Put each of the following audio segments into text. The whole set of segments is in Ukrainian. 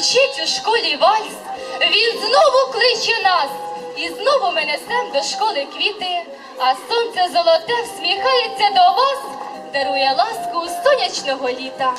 Звучить у школі вальс, він знову кличе нас, і знову ми несем до школи квіти, а сонце золоте всміхається до вас, дарує ласку сонячного літа.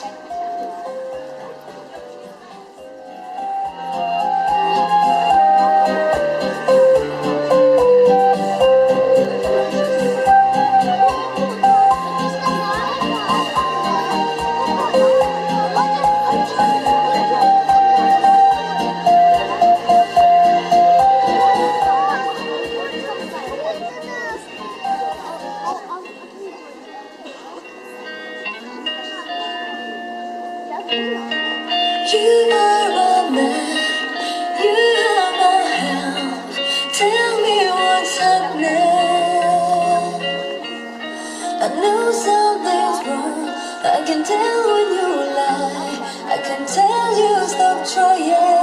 something's wrong I can tell when you lie. I can tell you stop trying.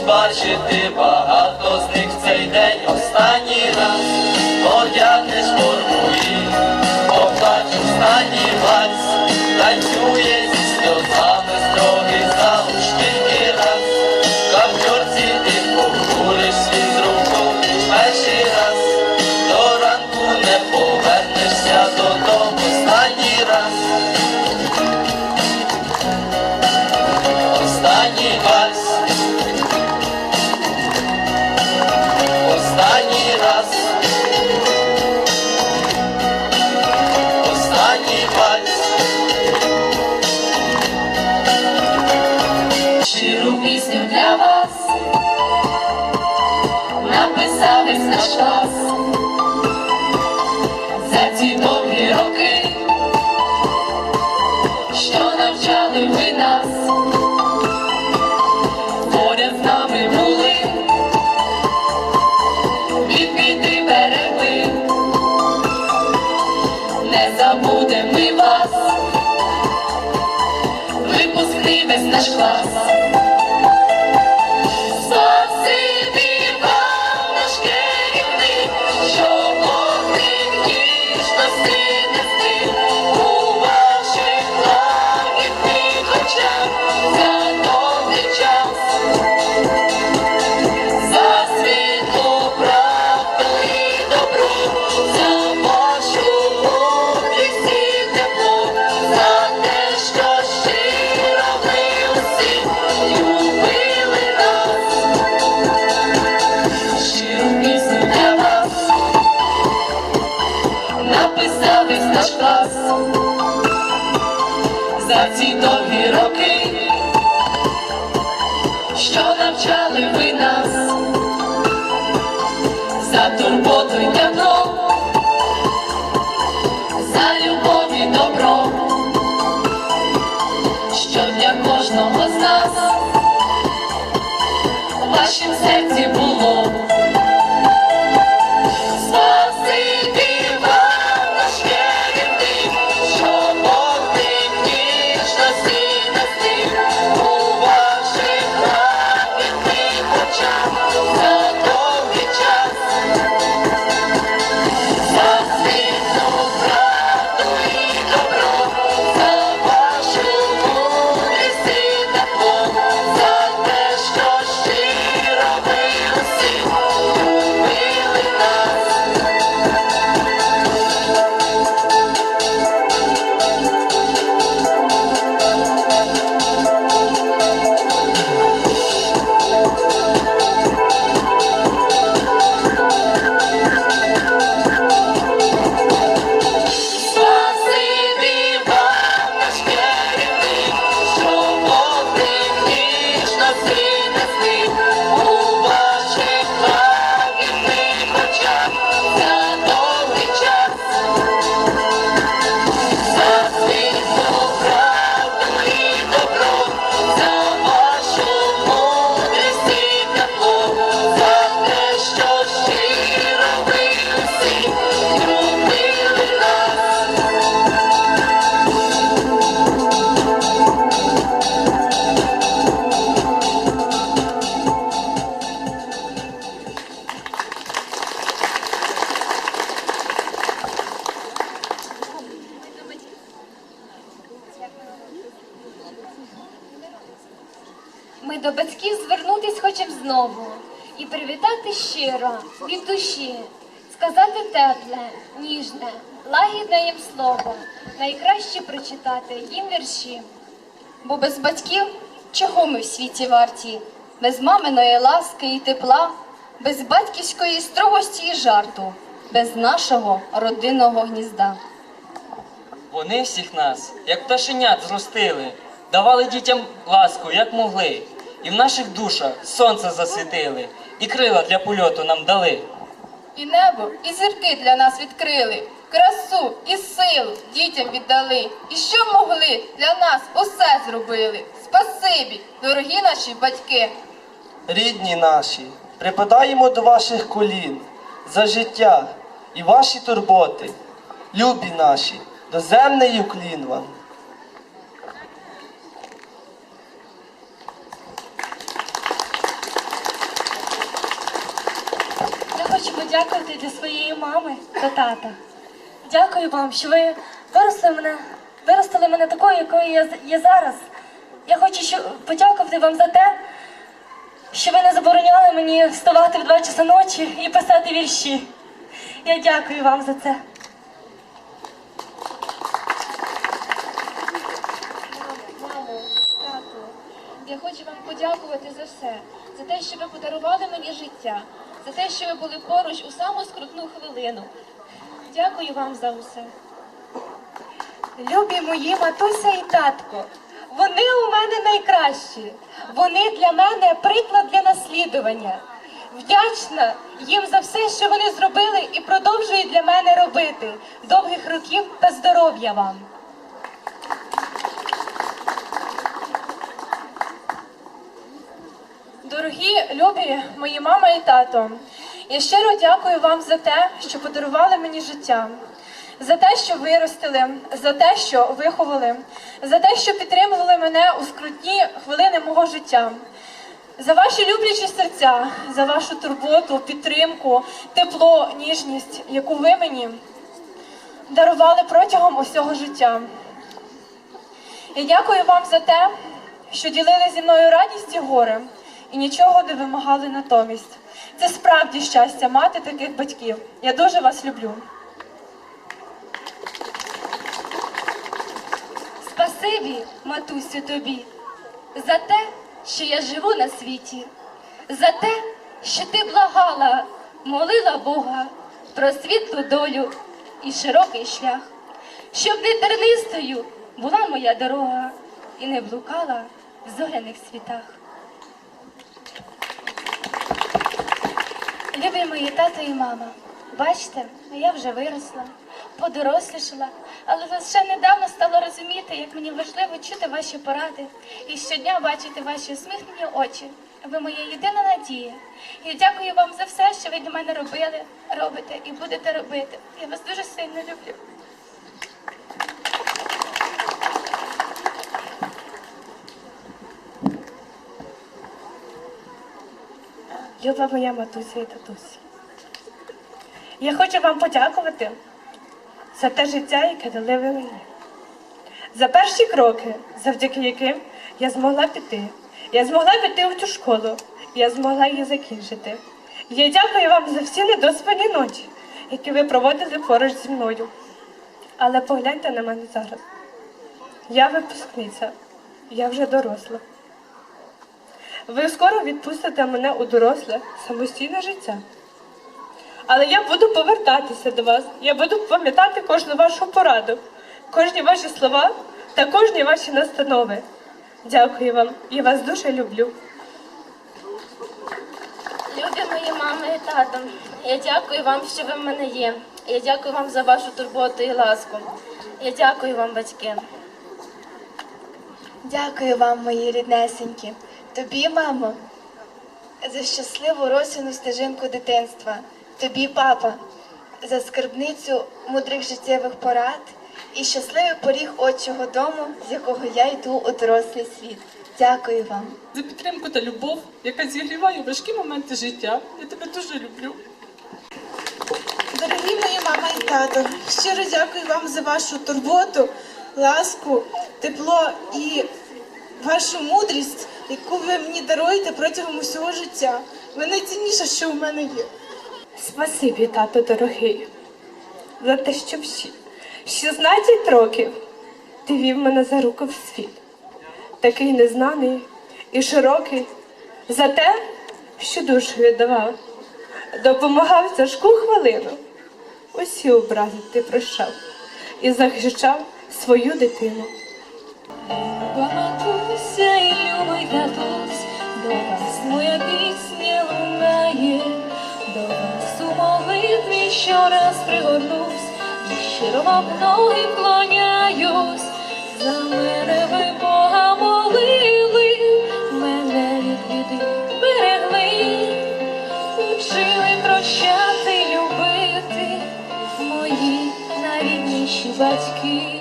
будеш бачити багато з них в цей день останній раз одягнеш. час. За ці довгі роки, що навчали ви нас, поряд з нами були, від біди берегли, не забудемо ми вас, випускний весь наш клас. Simple. Найкраще прочитати їм вірші. Бо без батьків чого ми в світі варті? Без маминої ласки і тепла, без батьківської строгості і жарту, без нашого родинного гнізда. Вони всіх нас, як пташенят, зростили, давали дітям ласку, як могли, і в наших душах сонце засвітили, і крила для польоту нам дали. І небо, і зірки для нас відкрили, красу і силу дітям віддали. І що могли для нас усе зробили. Спасибі, дорогі наші батьки. Рідні наші, припадаємо до ваших колін за життя і ваші турботи, любі наші, доземний уклін вам. Я хочу подякувати для своєї мами та тата. Дякую вам, що ви виросли мене, виростили мене такою, якою я є зараз. Я хочу подякувати вам за те, що ви не забороняли мені вставати в два часа ночі і писати вірші. Я дякую вам за це. Мамо, тату, я хочу вам подякувати за все, за те, що ви подарували мені життя, за те, що ви були поруч у саму скрутну хвилину. Дякую вам за усе. Любі мої матуся і татко, вони у мене найкращі. Вони для мене приклад для наслідування. Вдячна їм за все, що вони зробили і продовжують для мене робити. Довгих років та здоров'я вам. Дорогі, любі мої мама і тато, я щиро дякую вам за те, що подарували мені життя, за те, що виростили, за те, що виховали, за те, що підтримували мене у скрутні хвилини мого життя. За ваші люблячі серця, за вашу турботу, підтримку, тепло, ніжність, яку ви мені дарували протягом усього життя. Я дякую вам за те, що ділили зі мною радість і горе і нічого не вимагали натомість. Це справді щастя мати таких батьків. Я дуже вас люблю. Спасибі, матусю, тобі, за те, що я живу на світі, за те, що ти благала, молила Бога про світлу долю і широкий шлях, щоб не тернистою була моя дорога, і не блукала в зоряних світах. Любі мої тато і мама, бачите, я вже виросла, подорослішала, але лише недавно стала розуміти, як мені важливо чути ваші поради і щодня бачити ваші усміхнені очі. Ви моя єдина надія. Я дякую вам за все, що ви для мене робили, робите і будете робити. Я вас дуже сильно люблю. Люба моя матуся і татуся. Я хочу вам подякувати за те життя, яке дали ви мені. За перші кроки, завдяки яким я змогла піти. Я змогла піти в цю школу, я змогла її закінчити. Я дякую вам за всі недоспані ночі, які ви проводили поруч зі мною. Але погляньте на мене зараз. Я випускниця, я вже доросла. Ви скоро відпустите мене у доросле самостійне життя. Але я буду повертатися до вас. Я буду пам'ятати кожну вашу пораду, кожні ваші слова та кожні ваші настанови. Дякую вам. Я вас дуже люблю. Любі мої мама і тато, я дякую вам, що ви в мене є. Я дякую вам за вашу турботу і ласку. Я дякую вам, батьки. Дякую вам, мої ріднесенькі. Тобі, мамо, за щасливу росіну стежинку дитинства. Тобі, папа, за скарбницю мудрих життєвих порад і щасливий поріг отчого дому, з якого я йду у дорослий світ. Дякую вам. за підтримку та любов, яка зігріває важкі моменти життя. Я тебе дуже люблю. Дорогі мої мама і тато, щиро дякую вам за вашу турботу, ласку, тепло і вашу мудрість, яку ви мені даруєте протягом усього життя. Ви найцінніше, що у мене є. Спасибі, тато дорогий, за те, що в щі- 16 років ти вів мене за руку в світ. Такий незнаний і широкий, за те, що душу віддавав, допомагав тяжку хвилину. Усі образи ти прощав і захищав свою дитину. Матуся і любий татусь, до вас моя пісня лунає, до вас у молитві щораз пригорнусь, і щиро вам ноги вклоняюсь, за мене ви Бога молили, мене від біди берегли, учили прощати, любити мої найрідніші батьки.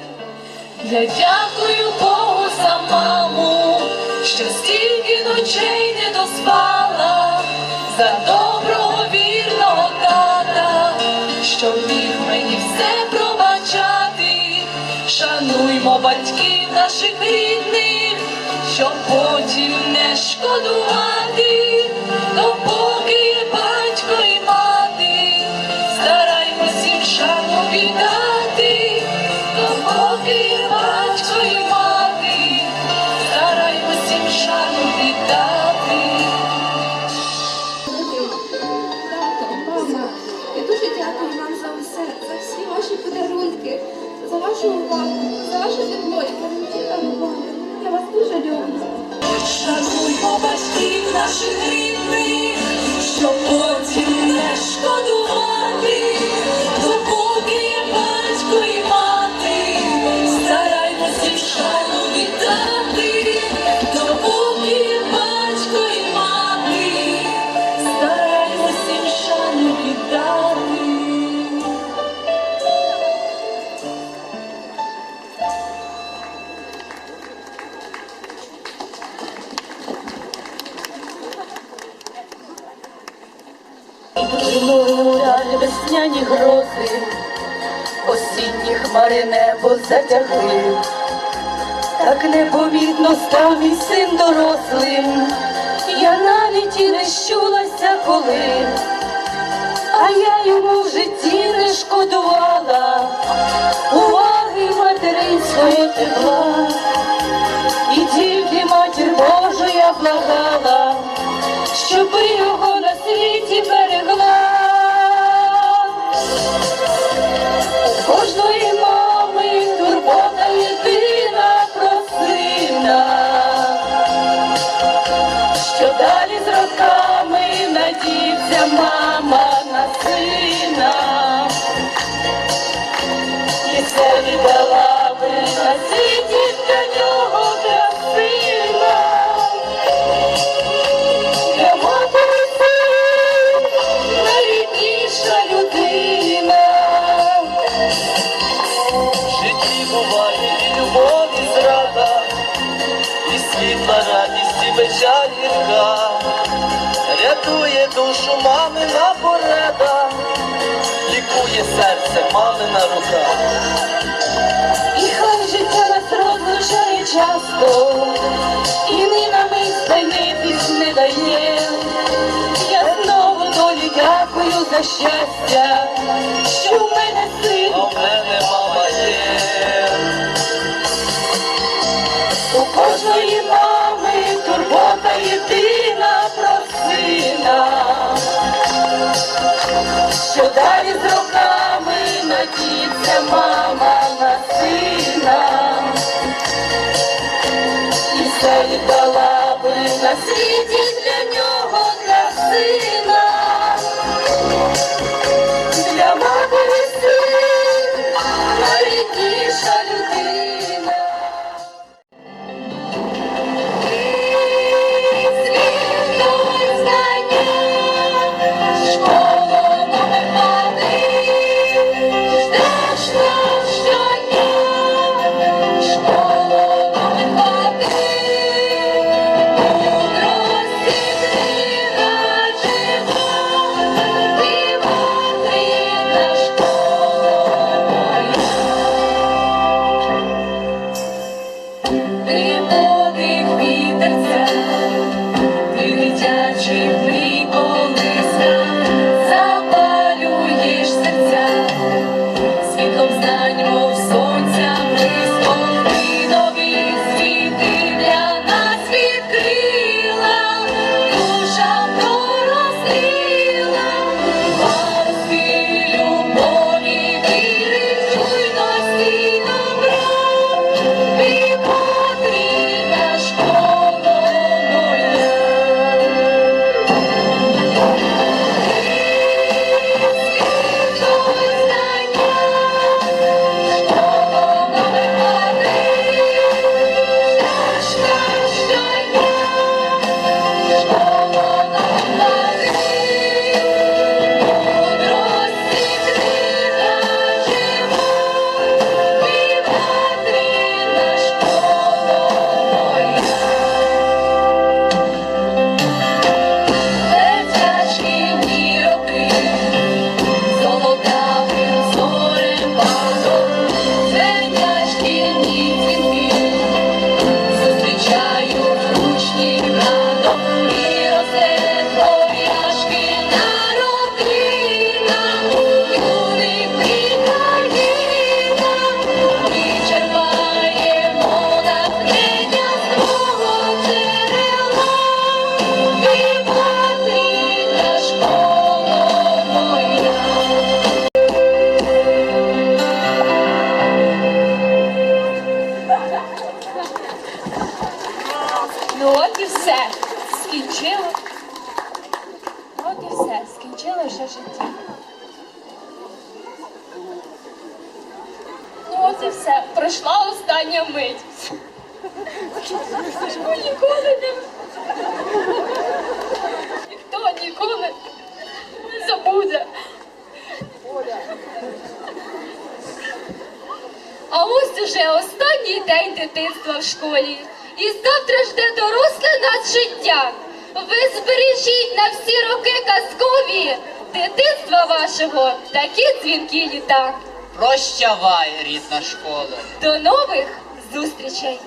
Я дякую ночей не доспала, за доброго вірного тата, що міг мені все пробачати. Шануймо батьків наших рідних, щоб потім не шкодувати, допоки є батько і мати, стараймось їм шану віддати, увагу, за ваше тепло, яке ви. Я вас дуже люблю. Шануймо батьків наших рідних, щоб потім не шкодувати, весняні грози, осінні хмари небо затягли, так непомітно став мій син дорослим, я навіть і не щулася коли, а я йому в житті не шкодувала, уваги материнської тепла, і тільки матір Божу я благала щоби його на світі берегла. Мама на сина. І все віддала би на світі для нього для сина. Для матері людина. Житті буває і любов, і зрада, і світла радість, і печаль гірка. Рятує душу мамина пореда, лікує серце мамина рука. І хай життя нас розлучає часто, і ми на мить не дає. Я знову долі дякую за щастя, що в мене син. А в мене мама є. У кожної мами турбота єдина що далі з роками надіться мама на сина, і все віддала би на світі для нього, для І все. Пройшла остання мить. Ніхто ніколи не... Ніхто ніколи не забуде. А ось уже останній день дитинства в школі. І завтра жде доросле нас життя. Ви збережіть на всі роки казкові дитинства вашого такі дзвінки літа. Прощавай, рідна школа! До нових зустрічей!